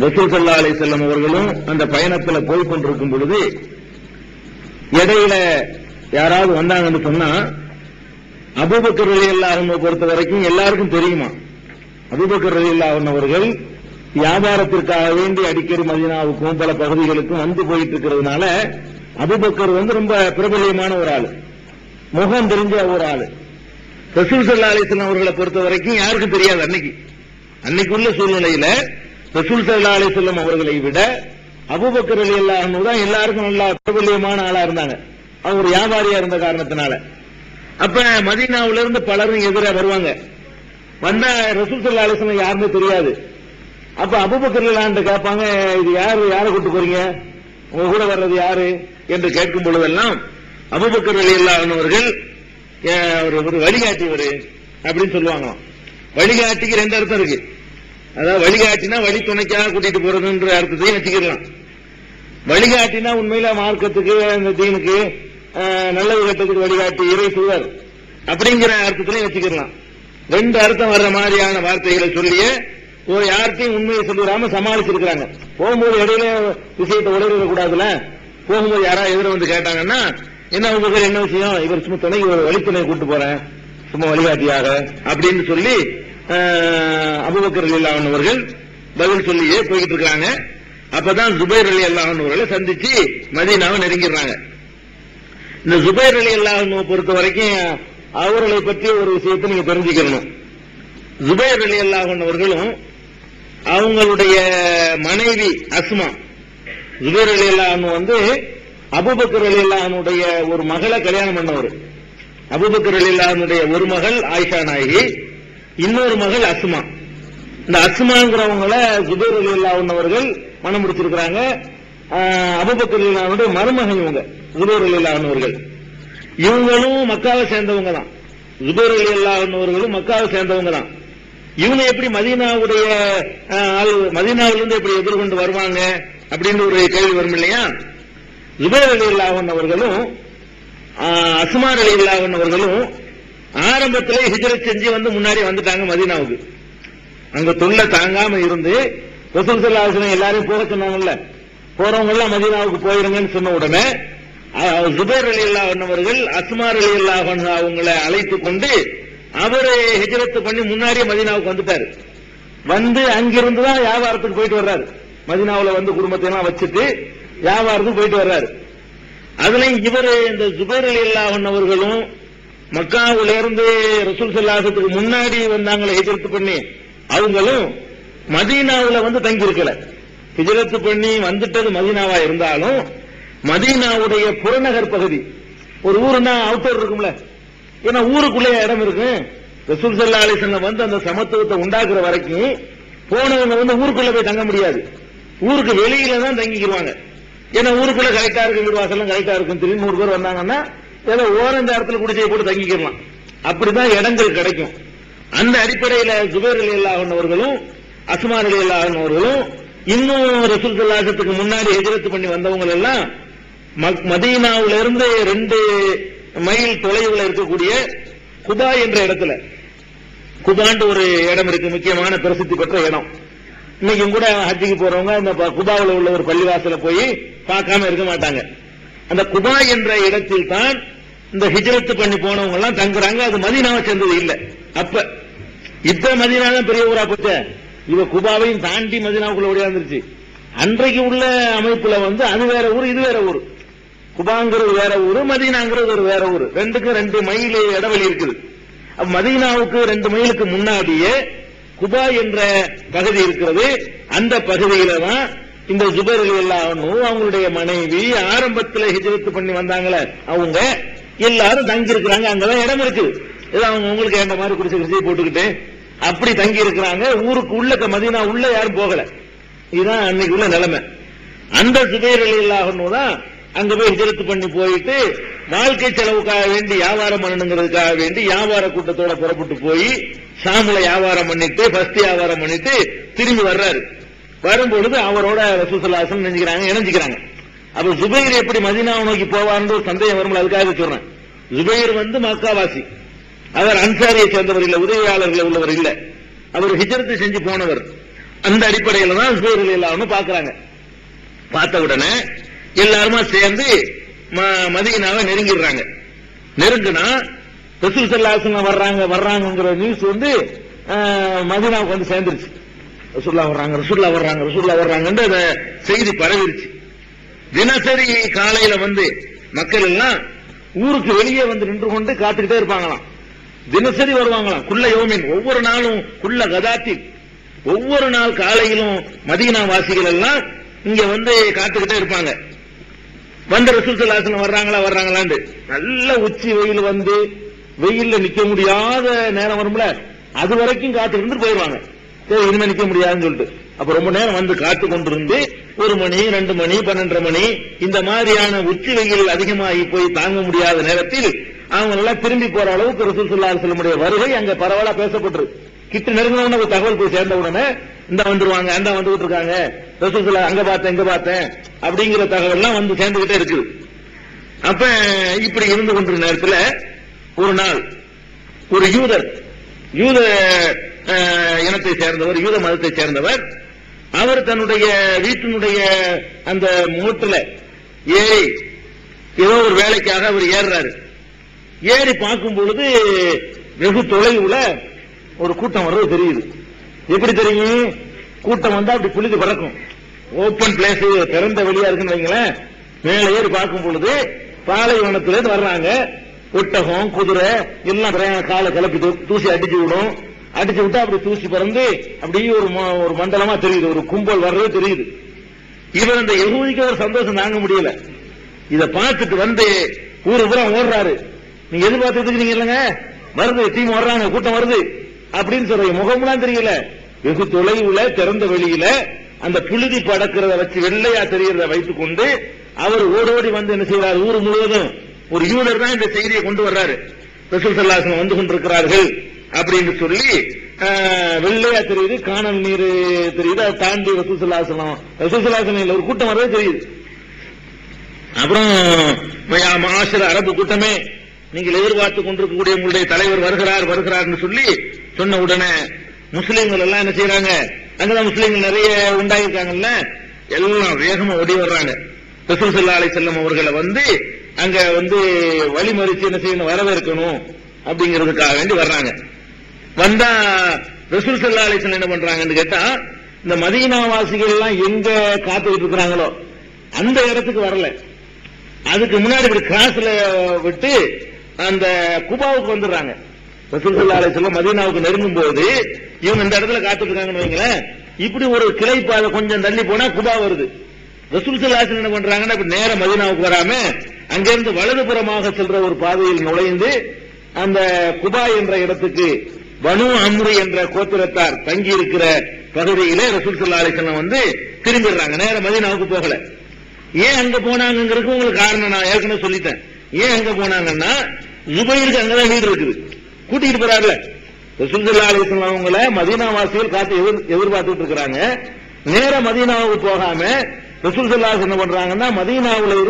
ரசூல் சல்லா அலி செல்லம் அவர்களும் அந்த பயணத்தில் போய் கொண்டிருக்கும் பொழுது இடையில யாராவது வந்தாங்கன்னு சொன்னா அபூபக்கர் ரலி அல்லாஹன் பொறுத்த வரைக்கும் எல்லாருக்கும் தெரியுமா? அபூபக்கர் ரலி அல்லாஹன் அவர்கள் வியாபாரத்திற்காக வேண்டி அடிக்கடி மதினாவுக்கும் பல பகுதிகளுக்கும் வந்து போயிட்டு இருக்கிறதுனால அபுபக்கர் வந்து ரொம்ப பிரபலியமான ஒரு ஆள். முகம் தெரிஞ்ச ஒரு ஆள். ரசூல் சல்லா அலிஸ்லாம் அவர்களை பொறுத்த வரைக்கும் யாருக்கும் தெரியாது அன்னைக்கு. அன்னைக்கு உள்ள சூழ்நிலையில ரசூல் சல்லா அலிஸ்லாம் அவர்களை விட அபுபக்கர் அலி அல்லாஹ் தான் எல்லாருக்கும் நல்லா பிரபல்யமான ஆளா இருந்தாங்க. அவங்க ஒரு வியாபாரியா இருந்த காரணத்தினால. அப்ப மதீனாவில இருந்து பலரும் எதிராக வருவாங்க. வந்த ரசூல் சல்லா அலிஸ்லாம் யாருமே தெரியாது. அப்ப அபுபக்கர் அலிலான்ட்டு கேட்பாங்க இது யாரு? யாரை கூட்டு போறீங்க? உங்க கூட வர்றது யாரு? என்று கேட்கும் பொழுதெல்லாம் அபூபக்கர் அலி அல்லாஹர்கள் ஏன் ஒரு ஒரு அப்படின்னு சொல்லுவாங்களாம். வழிகாட்டிக்கு ரெண்டு அர்த்தம் இருக்கு. அதாவது வழிகாட்டினா வழி துணைக்காக கூட்டிட்டு போறதுன்ற அர்த்தத்தையும் வச்சுக்கலாம் வழிகாட்டினா உண்மையில மார்க்கத்துக்கு அந்த தீனுக்கு நல்ல நல்லது கட்டத்துக்கு வழிகாட்டி இறை சுவர் அப்படிங்கிற அர்த்தத்திலையும் வச்சுக்கலாம் ரெண்டு அர்த்தம் வர்ற மாதிரியான வார்த்தைகளை சொல்லியே ஒரு யார்கிட்டையும் உண்மையை சொல்லிடாம சமாளிச்சிருக்கிறாங்க. போகும்போது இடையில விஷயத்தை உடையிட கூடாதுல போகும்போது யாராவது எதிர வந்து கேட்டாங்கன்னா என்ன உங்க என்ன விஷயம்? இவர் சும்மா துணைக்கு ஒரு வழித்துணை கூட்டு போறேன். சும்மா வழிகாட்டியாக அப்படின்னு சொல்லி அபுபக்கர் அலி அல்லாஹ் அவர்கள் பதில் சொல்லியே போய்கிட்டு இருக்காங்க. அப்பதான் ஜுபைர் அலி அல்லாஹன் அவர்களை சந்திச்சு மதீனாவை நெருங்கிடுறாங்க. இந்த ஜுபைர் அலி அல்லாஹன் பொறுத்த வரைக்கும் அவர்களை பற்றி ஒரு விஷயத்தை நீங்க தெரிஞ்சுக்கணும். ஜுபைர் அலி அல்லாஹன் அவர்களும் அவங்களுடைய மனைவி அஸ்மா. ஜுபைர் அலி அல்லாஹன் வந்து அபுபக்கர் அலி அல்லாஹனுடைய ஒரு மகளை கல்யாணம் பண்ணவர். அபுபக்கர் அலி அல்லாஹனுடைய ஒரு மகள் ஆயிஷா நாயகி. இன்னொரு மகள் அசுமா இந்த அசுமாங்கிறவங்கள ஜுபேர் அலி அவர்கள் மனம் முடிச்சிருக்கிறாங்க. அபுபக்கர் அபூபக்கர் மருமகன் இவங்க ஜுபேர் அலி அவர்கள். இவங்களும் மக்காவை சேர்ந்தவங்க தான். ஜுபேர் அலி அல்லாஹ் அவர்களும் மக்காவை சேர்ந்தவங்க தான். இவங்க எப்படி மதீனாவுடைய ஆள் மதீனாவிலிருந்து எப்படி எதிர்கொண்டு வருவாங்க அப்படின்னு ஒரு கேள்வி வரும் இல்லையா? ஜுபேர் அலி அல்லாஹன் அவர்களும் ஆஹ், அலி அவர்களும் ஆரம்பத்திலே ஹிஜ்ரத் செஞ்சு வந்து முன்னாடி வந்துட்டாங்க மதீனாவுக்கு. அங்க தொல்லை தாங்காம இருந்து ரசூல் ஸல்லல்லாஹு எல்லாரையும் போக சொன்னாங்கல்ல. போறவங்க எல்லாம் மதீனாவுக்கு போயிருங்கன்னு சொன்ன உடனே அஹ், அலி அல்லாஹன் அவர்கள் அஸ்மார் அலி அல்லாஹன் அவங்களை அழைத்து கொண்டு அவரு ஹிஜரத்து பண்ணி முன்னாடியே மதீனாவுக்கு வந்துட்டாரு. வந்து அங்கிருந்து தான் வியாபாரத்துக்கு போயிட்டு வர்றாரு. மதினாவில் வந்து குடும்பத்தை எல்லாம் வச்சுட்டு வியாபாரத்துக்கு போயிட்டு வர்றாரு. அதுலயும் இவர் இந்த ஜுபேர் அலி அல்லாஹன் அவர்களும் மக்காவில இருந்து ரசூல் சல்லாசத்துக்கு முன்னாடி வந்தாங்களே ஹிஜரத்து பண்ணி அவங்களும் மதீனாவில் வந்து தங்கி இருக்கல ஹிஜரத்து பண்ணி வந்துட்டது மதீனாவா இருந்தாலும் மதீனாவுடைய புறநகர் பகுதி ஒரு ஊருன்னா அவுட்டர் இருக்கும்ல. ஏன்னா ஊருக்குள்ளே இடம் இருக்கு. ரசூல் சல்லா அலிசல்லம் வந்து அந்த சமத்துவத்தை உண்டாக்குற வரைக்கும் போனவங்க வந்து ஊருக்குள்ள போய் தங்க முடியாது. ஊருக்கு வெளியில தான் தங்கிக்கிடுவாங்க ஏன்னா ஊருக்குள்ள கரெக்டா இருக்கு வீடு வாசல்லாம் கரெக்டா இருக்கும். திரும்பி நூறு பேர் வந்தாங்கன்னா ஏதோ ஓரந்த இடத்துல குடிசையை போட்டு தங்கிக்கலாம் அப்படிதான் இடங்கள் கிடைக்கும். அந்த அடிப்படையில ஜுபேர் அலி அல்லாஹன் அவர்களும் அலி அல்லாஹன் அவர்களும் இன்னும் ரசூல் சல்லாசத்துக்கு முன்னாடி எதிர்த்து பண்ணி வந்தவங்க எல்லாம் மக்- இருந்து ரெண்டு மைல் தொலைவுல இருக்கக்கூடிய குபா என்ற இடத்துல. குபாண்டு ஒரு இடம் இருக்கு முக்கியமான பிரசித்தி பெற்ற இடம். இன்னைக்கும் கூட ஹஜ்ஜிக்கு போறவங்க அந்த ப- உள்ள ஒரு பள்ளிவாசல போய் பார்க்காம இருக்க மாட்டாங்க. அந்த குபா என்ற இடத்தில் தான் இந்த ஹிஜரத்து பண்ணி போனவங்க எல்லாம் தங்குறாங்க. அது மதினாவை சேர்ந்தது இல்ல. அப்ப இப்ப மதீனா தான் பெரிய ஊரா போச்ச? இவ குபாவையும் தாண்டி மதினாவுக்குள்ள ஓடியாந்துருச்சு. அன்றைக்கு உள்ள அமைப்புல வந்து அது வேற ஊர் இது வேற ஊர். குபாங்கிறது வேற ஊர் மதீனாங்கிறது ஒரு வேற ஊர். ரெண்டுக்கும் ரெண்டு மைல் இடைவெளி இருக்குது. மதீனாவுக்கு ரெண்டு மைலுக்கு முன்னாடியே குபா என்ற பகுதி இருக்கிறது. அந்த பகுதியில தான் இந்த ஜுபர் அலி அவங்களுடைய மனைவி ஆரம்பத்தில் ஹிஜரத்து பண்ணி வந்தாங்களே. அவங்க எல்லாரும் தங்கி இருக்கிறாங்க அங்கதான் இடம் இருக்குது ஏதோ அவங்க உங்களுக்கு ஏண்ட மாதிரி குடிசை குடிசை போட்டுக்கிட்டு அப்படி தங்கி இருக்கிறாங்க ஊருக்கு உள்ள மதினா உள்ள யாரும் போகல. இதுதான் அன்னைக்கு உள்ள நிலைமை. அந்த சுபேர் அலி தான் அங்க போய் ஹிஜரத்து பண்ணி போயிட்டு வாழ்க்கை செலவுக்காக வேண்டி வியாபாரம் பண்ணணுங்கிறதுக்காக வேண்டி வியாபார கூட்டத்தோட புறப்பட்டு போய் ஷாமுல வியாபாரம் பண்ணிட்டு பஸ்ட் வியாபாரம் பண்ணிட்டு திரும்பி வர்றாரு. வரும்பொழுது அவரோட சுசலாசன் நினைக்கிறாங்க இணைஞ்சுக்கிறாங்க. அப்ப ஜுபைர் எப்படி மதினாவை நோக்கி போவார்னு ஒரு சந்தேகம் வரும்ல அதுக்காக சொல்றேன். ஜுபைர் வந்து மக்காவாசி. அவர் அன்சாரியை சேர்ந்தவர் இல்ல உதவியாளர்கள் உள்ளவர் இல்ல. அவர் ஹிஜரத்து செஞ்சு போனவர். அந்த அடிப்படையில தான் ஜுபைர் எல்லாரும் பாக்குறாங்க பார்த்த உடனே எல்லாருமா சேர்ந்து ம- நெருங்கிடுறாங்க. நெருங்கினா ரசூல் சல்லாசுங்க வர்றாங்க வர்றாங்கங்கிற நியூஸ் வந்து மதினாவுக்கு வந்து சேர்ந்துருச்சு. ரசூல்லா வர்றாங்க ரசூல்லா வர்றாங்க ரசூல்லா வர்றாங்கன்னு அந்த செய்தி பரவிருச்சு. தினசரி காலையில வந்து மக்கள் எல்லாம் ஊருக்கு வெளியே வந்து நின்று கொண்டு காத்துக்கிட்டே இருப்பாங்களாம். தினசரி வருவாங்களாம். குள்ள யோமின். ஒவ்வொரு நாளும் குள்ள கதாத்தில் ஒவ்வொரு நாள் காலையிலும் மதீனா வாசிகள் எல்லாம் இங்க வந்து காத்துக்கிட்டே இருப்பாங்க. வந்த ரசூல் சல்லாசனம் வர்றாங்களா வர்றாங்களான்னு நல்ல உச்சி வெயில் வந்து வெயில்ல நிக்க முடியாத நேரம் வரும்ல. அது வரைக்கும் காத்து இருந்து போயிடுவாங்க இனிமே நிக்க முடியாதுன்னு சொல்லிட்டு. அப்ப ரொம்ப நேரம் வந்து காத்து கொண்டிருந்து ஒரு மணி ரெண்டு மணி பன்னெண்டரை மணி இந்த மாதிரியான உச்சி வெயில் அதிகமாகி போய் தாங்க முடியாத நேரத்தில் அவங்க எல்லாம் திரும்பி போற அளவுக்கு ரசூல் சல்லா செல்லமுடைய வருகை அங்க பரவாயில்ல பேசப்பட்டிருக்கு கிட்ட நெருங்கின ஒரு தகவல் போய் சேர்ந்த உடனே இந்த வந்துருவாங்க அந்த வந்துகிட்டு இருக்காங்க. ரசூல் சல்லா அங்க பார்த்தேன் இங்க பார்த்தேன். அப்படிங்கிற தகவல் எல்லாம் வந்து சேர்ந்துகிட்டே இருக்குது அப்ப இப்படி இருந்து கொண்டிருந்த நேரத்துல ஒரு நாள் ஒரு யூதர் யூத இனத்தை சேர்ந்தவர் யூத மதத்தை சேர்ந்தவர் அவர் தன்னுடைய வீட்டினுடைய அந்த மூட்டுல ஏறி ஏதோ ஒரு வேலைக்காக அவர் ஏறுறாரு. ஏறி பார்க்கும் பொழுது வெகு தொலைவுல ஒரு கூட்டம் வர்றது தெரியுது. எப்படி தெரியும்? கூட்டம் வந்தா அப்படி புழுதி பறக்கும். ஓப்பன் பிளேஸ் திறந்த வெளியா இருக்குன்னு வைங்களேன். மேலே ஏறி பார்க்கும் பொழுது பாலைவனத்திலிருந்து வர்றாங்க. ஒட்டகம் குதிரை எல்லாம் காலை கிளப்பி தூ- தூசி அடிச்சு விடும். அடிச்சு விட்டா அப்படி தூசி பறந்து அப்படியே ஒரு ம- ஒரு மண்டலமா தெரியுது. ஒரு கும்பல் வர்றது தெரியுது. இவர் அந்த யகூதிக்கு ஒரு சந்தோஷம் தாங்க முடியல. இத பார்த்துட்டு வந்து ஊரு பூரா ஓடுறாரு. நீங்க எதிர்பார்த்துட்டு இருக்கீங்க இல்லைங்க? வருது டீம் வர்றாங்க கூட்டம் வருது. அப்படின்னு சொல்றீங்க முகம்லாம் தெரியல. வெகு தொலைவுல திறந்த வெளியில அந்த புழுதி படக்கிறத வச்சு வெள்ளையா தெரியறத வைத்துக் கொண்டு அவர் ஓடோடி வந்து என்ன செய்வார் ஊர் முழுவதும் ஒரு யூதர் தான் இந்த செய்தியை கொண்டு வர்றாரு. ரசூல் வந்து கொண்டிருக்கிறார்கள். அப்படின்னு சொல்லி ஆஹ், வெள்ளையா தெரியுது காணல் நீர் தெரியுது அதை தாண்டி ரசூல் சல்லாசனம் இல்ல ஒரு கூட்டம் வரவே தெரியுது. அப்புறம் மாசிர அரபு கூட்டமே நீங்கள் எதிர்பார்த்து கொண்டிருக்கக்கூடிய உங்களுடைய தலைவர் வருகிறார் வருகிறார்னு சொல்லி சொன்ன உடனே முஸ்லீம்கள் எல்லாம் என்ன செய்யறாங்க அங்கதான் முஸ்லீம்கள் நிறைய உண்டாயிருக்காங்கல்ல? எல்லாம் வேகமா ஓடி வர்றாங்க. ரசூல் அலை செல்லம் அவர்களை வந்து அங்க வந்து வழிமறிச்சு என்ன செய்யணும் வரவேற்கணும் அப்படிங்கிறதுக்காக வேண்டி வர்றாங்க. வந்தா ரசூல் சல்லா அலிசன் என்ன பண்றாங்கன்னு கேட்டா இந்த மதீனாவாசிகள் எல்லாம் எங்க காத்துக்கிட்டு இருக்கிறாங்களோ அந்த இடத்துக்கு வரல. அதுக்கு முன்னாடி இப்படி கிராஸ்ல விட்டு அந்த குபாவுக்கு வந்துடுறாங்க. ரசூல் சல்லா அலிசல்லாம் மதீனாவுக்கு நெருங்கும் போது இவங்க இந்த இடத்துல காத்துட்டு இருக்காங்கன்னு வைங்களேன் இப்படி ஒரு கிளை பாதை கொஞ்சம் தள்ளி போனா குபா வருது. ரசூல் ஸல்லல்லாஹு என்ன பண்றாங்கன்னா இப்படி நேர மதீனாவுக்கு வராம அங்கிருந்து வலதுபுறமாக செல்ற ஒரு பாதையில் நுழைந்து அந்த குபா என்ற இடத்துக்கு பனு அம்ரு என்ற கோத்திரத்தார் தங்கி இருக்கிற பகுதியிலே ரசூல் ஸல்லல்லாஹு அலைஹி வந்து திரும்பிடுறாங்க. நேர மதினாவுக்கு போகல. ஏன் அங்க போனாங்கிறதுக்கு உங்களுக்கு காரணம் நான் ஏற்கனவே சொல்லிட்டேன். ஏன் அங்க போனாங்கன்னா ஜுபைருக்கு அங்கதான் வீடு இருக்குது. கூட்டிட்டு போறாருல. ரசூல் ஸல்லல்லாஹு அவங்கள மதீனா வாசிகள் காத்து எதிர்பார்த்துட்டு இருக்கிறாங்க. நேர மதீனாவுக்கு போகாம ரசூல் ஸல்லல்லாஹு என்ன பண்றாங்கன்னா மதீனாவுல இருந்து